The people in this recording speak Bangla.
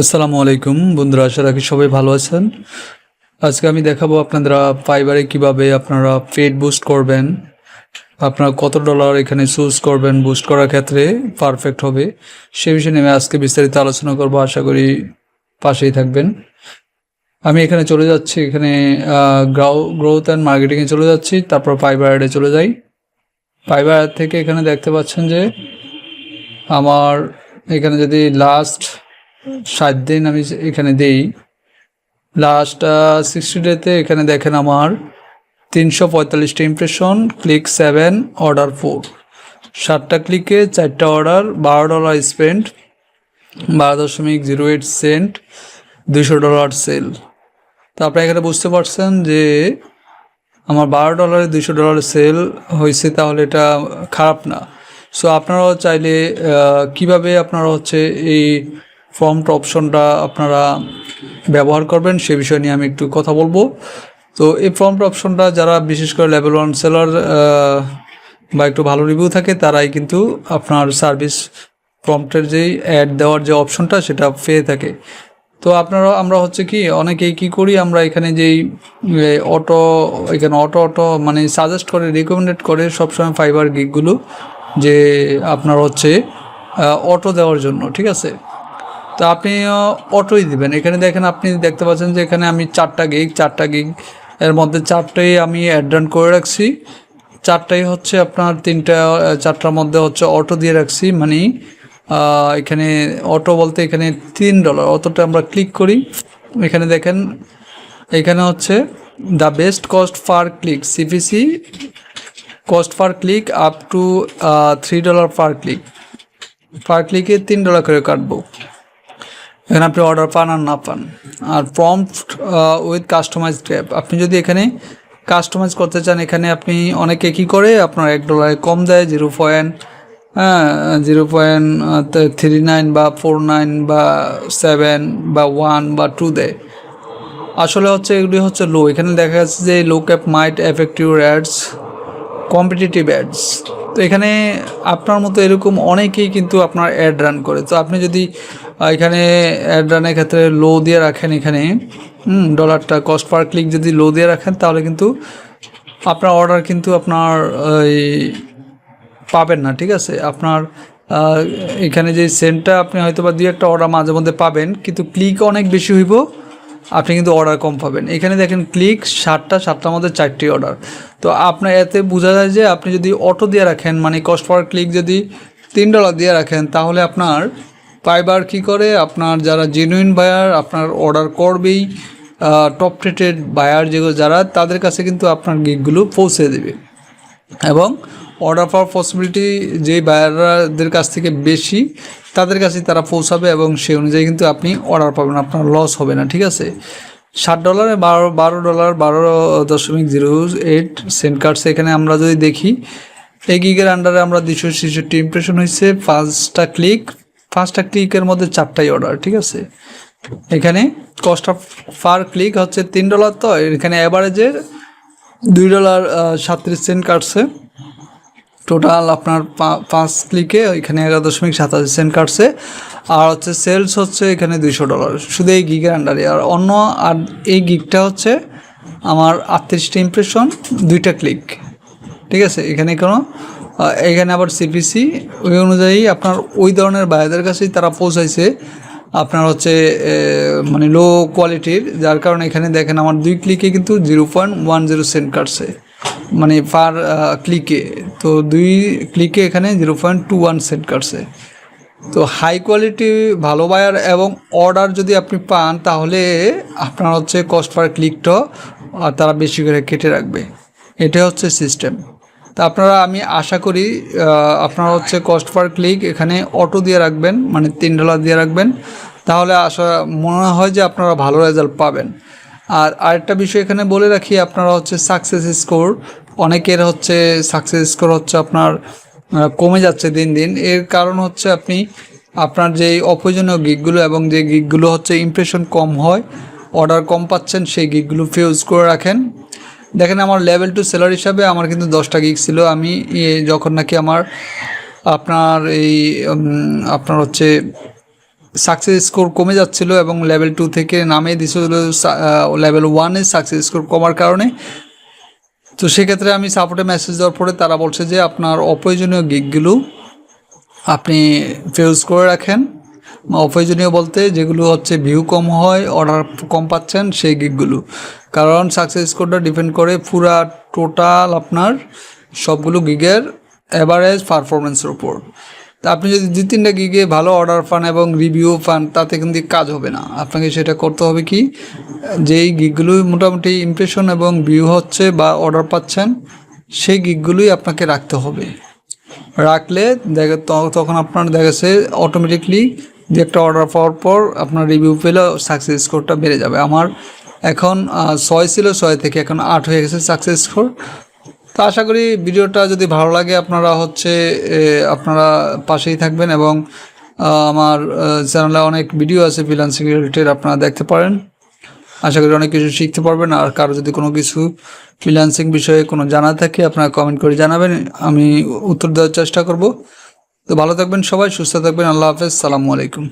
আসসালামু আলাইকুম। বন্ধুরা, আশা রাখি সবাই ভালো আছেন। আজকে আমি দেখাবো আপনারা ফাইবারে কীভাবে আপনারা পেড বুস্ট করবেন। আপনারা কত ডলার এখানে চুজ করবেন বুস্ট করার ক্ষেত্রে, পারফেক্ট হবে। সে বিষয়ে আমি আজকে বিস্তারিত আলোচনা করব। আশা করি পাশেই থাকবেন। আমি এখানে চলে যাচ্ছি, এখানে গ্রাউ, গ্রোথ অ্যান্ড মার্কেটিংয়ে চলে যাচ্ছি, তারপর ফাইবার অ্যাডে চলে যাই। ফাইবার অ্যাড থেকে এখানে দেখতে পাচ্ছেন যে, আমার এখানে যদি লাস্ট সাত দিন আমি এখানে দেই। লাস্ট সিক্সটি ডেতে এখানে দেখেন আমার তিনশো পঁয়তাল্লিশটা impression click seven order four সাতটা ক্লিকে চারটা অর্ডার বারো ডলার স্পেন্ড বারো দশমিক জিরো এইট সেন্ট দুশো ডলার সেল তো আপনি এখানে বুঝতে পারছেন যে আমার বারো ডলারে দুশো ডলার সেল হয়েছে তাহলে এটা খারাপ না। সো আপনারাও চাইলে কীভাবে আপনারা হচ্ছে এই ফর্মটা অপশনটা আপনারা ব্যবহার করবেন, সে বিষয় নিয়ে আমি একটু কথা বলব। তো এই ফর্মটা অপশনটা যারা বিশেষ করে লেভেল ওয়ান সেলার বা একটু ভালো রিভিউ থাকে, তারাই কিন্তু আপনার সার্ভিস প্রম্পটের যেই অ্যাড দেওয়ার যে অপশনটা সেটা পেয়ে থাকে। তো আপনারা, আমরা হচ্ছে কি, অনেকেই কি করি, আমরা এখানে যেই অটো এখানে অটো অটো মানে সাজেস্ট করে রিকমেন্ডেড করে সবসময় ফাইবার গিকগুলো যে আপনার হচ্ছে অটো দেওয়ার জন্য, ঠিক আছে? তো আপনি অটোই দিবেন। এখানে দেখেন আপনি দেখতে পাচ্ছেন যে এখানে আমি চারটা গিগ চারটা গিগ এর মধ্যে চারটাই আমি অ্যাডান করে রাখছি। চারটাই হচ্ছে আপনার তিনটা, চারটার মধ্যে হচ্ছে অটো দিয়ে রাখছি। মানে এখানে অটো বলতে এখানে তিন ডলার অতটা আমরা ক্লিক করি। এখানে দেখেন, এখানে হচ্ছে the best cost per click CPC cost per click up to three dollar per click per ক্লিকে তিন ডলার করে কাটবো। এখানে আপনি অর্ডার পান আর না পান। আর প্রম্পট উইথ কাস্টমাইজ ট্যাব আপনি যদি এখানে কাস্টমাইজ করতে চান, এখানে আপনি অনেকে কী করে, আপনার এক ডলারে কম দেয় জিরো পয়েন্ট হ্যাঁ জিরো পয়েন্ট থ্রি নাইন বা ফোর নাইন বা সেভেন বা ওয়ান বা টু দেয়। আসলে হচ্ছে এগুলি হচ্ছে লো এখানে দেখা যাচ্ছে যে low cap might affect your ads competitive ads তো এখানে আপনার মতো এরকম অনেকেই কিন্তু আপনার অ্যাড রান করে। তো আপনি যদি এখানে অ্যাড রানের ক্ষেত্রে লো দিয়ে রাখেন এখানে। ডলারটা কস্ট পার ক্লিক যদি লো দিয়ে রাখেন, তাহলে কিন্তু আপনার অর্ডার কিন্তু আপনার পাবেন না, ঠিক আছে? আপনার এখানে যে সেন্টটা আপনি হয়তো বা দুই একটা অর্ডার মাঝে মধ্যে পাবেন, কিন্তু ক্লিক অনেক বেশি হইব, আপনি কিন্তু অর্ডার কম পাবেন। এখানে দেখেন ক্লিক সাতটা সাতটার মধ্যে চারটি অর্ডার তো আপনার এতে বোঝা যায় যে আপনি যদি অটো দিয়ে রাখেন মানে কস্ট পার ক্লিক যদি তিন ডলার দিয়ে রাখেন, তাহলে আপনার ফাইবার কী করে? আপনার যারা জেনুইন বায়ার আপনার অর্ডার করবেই টপ রেটেড বায়ার যেগুলো যারা, তাদের কাছে কিন্তু আপনার গিকগুলো পৌঁছে দেবে। এবং অর্ডার পাওয়ার পসিবিলিটি যে বায়ারদের কাছ থেকে বেশি, তাদের কাছে তারা পৌঁছাবে এবং সেই অনুযায়ী কিন্তু আপনি অর্ডার পাবেন, আপনার লস হবে না, ঠিক আছে? ষাট ডলারে বারো বারো ডলার বারো দশমিক জিরো এইট সেন্ট কার্ডস এখানে আমরা যদি দেখি, এই গিগের আন্ডারে আমরা দুশো ছেষট্টি ইমপ্রেশন হয়েছে, পাঁচটা ক্লিক পাঁচটা ক্লিকের মধ্যে চারটাই অর্ডার ঠিক আছে? এখানে কস্ট অফ পার ক্লিক হচ্ছে তিন ডলার তো এখানে অ্যাভারেজের দুই ডলার সাতত্রিশ সেন্ট কাটছে। টোটাল আপনার পাঁচ ক্লিকে এখানে এগারো দশমিক সাতাশি সেন্ট কাটছে। আর হচ্ছে সেলস হচ্ছে এখানে দুইশো ডলার শুধু এই গিগের আন্ডারে আর অন্য, আর এই গিগটা হচ্ছে আমার আটত্রিশটা ইমপ্রেশন দুইটা ক্লিক ঠিক আছে? এখানে কোনো এখানে আবার সিপিসি ওই অনুযায়ী আপনার ওই ধরনের বায়াদের কাছেই তারা পৌঁছাইছে। আপনার হচ্ছে মানে লো কোয়ালিটির যার কারণে এখানে দেখেন আমার দুই ক্লিকে কিন্তু zero point one zero cent কাটছে। মানে পার ক্লিকে তো দুই ক্লিকে এখানে zero point two one cent কাটছে। তো হাই কোয়ালিটি ভালো বায়ার এবং অর্ডার যদি আপনি পান, তাহলে আপনার হচ্ছে কস্ট পার ক্লিকটা তারা বেশি করে কেটে রাখবে। এটা হচ্ছে সিস্টেম তা আপনারা, আমি আশা করি আপনারা হচ্ছে কস্ট পার ক্লিক এখানে অটো দিয়ে রাখবেন মানে তিন ডলার দিয়ে রাখবেন। তাহলে আশা, মনে হয় যে আপনারা ভালো রেজাল্ট পাবেন। আর আরেকটা বিষয় এখানে বলে রাখি, আপনারা হচ্ছে সাকসেস স্কোর অনেকের হচ্ছে সাকসেস স্কোর হচ্ছে আপনার কমে যাচ্ছে দিন দিন। এর কারণ হচ্ছে আপনি, আপনার যে অপ্রয়োজনীয় গিকগুলো এবং যে গিকগুলো হচ্ছে ইমপ্রেশন কম হয় অর্ডার কম পাচ্ছেন, সেই গিকগুলো ফিউজ করে রাখেন। দেখেন আমার লেভেল টু সেলার হিসাবে আমার কিন্তু দশটা গিগ ছিল। আমি যখন নাকি আমার, আপনার এই আপনার হচ্ছে সাকসেস স্কোর কমে যাচ্ছিল এবং লেভেল টু থেকে নামিয়ে দিয়েছিল লেভেল ওয়ানে সাকসেস স্কোর কমার কারণে, তো সেক্ষেত্রে আমি সাপোর্টে মেসেজ দেওয়ার পরে তারা বলছে যে, আপনার অপ্রয়োজনীয় গিকগুলো আপনি ফিউজ করে রাখেন। অপ্রয়োজনীয় বলতে যেগুলো হচ্ছে ভিউ কম হয় অর্ডার কম পাচ্ছেন, সেই গিকগুলো কারণ সাকসেস স্কোরটা ডিপেন্ড করে পুরা টোটাল আপনার সবগুলো গিগের অ্যাভারেজ পারফরমেন্সের উপর। তা আপনি যদি দু তিনটা গিগে ভালো অর্ডার পান এবং রিভিউ পান, তাতে কিন্তু কাজ হবে না। আপনাকে সেটা করতে হবে কি? যেই গিকগুলো মোটামুটি ইমপ্রেশন এবং ভিউ হচ্ছে বা অর্ডার পাচ্ছেন, সেই গিকগুলোই আপনাকে রাখতে হবে। রাখলে দেখে, তখন আপনার দেখা গেছে অটোমেটিকলি যে একটা অর্ডার পাওয়ার পর আপনার রিভিউ পেলে সাকসেস স্কোরটা বেড়ে যাবে। আমার এখন ছয় ছিল, ছয় থেকে এখন আট হয়ে গেছে সাকসেস স্কোর তো আশা করি ভিডিওটা যদি ভালো লাগে, আপনারা হচ্ছে আপনারা পাশেই থাকবেন এবং আমার চ্যানেলে অনেক ভিডিও আছে ফ্রিলান্সিং রিলেটেড আপনারা দেখতে পারেন। আশা করি অনেক কিছু শিখতে পারবেন। আর কারও যদি কোনো কিছু ফ্রিল্যান্সিং বিষয়ে কোনো জানা থাকে, আপনারা কমেন্ট করে জানাবেন। আমি উত্তর দেওয়ার চেষ্টা করব। তো ভালো থাকবেন সবাই সুস্থ থাকবেন আল্লাহ হাফেজ সালামু আলাইকুম।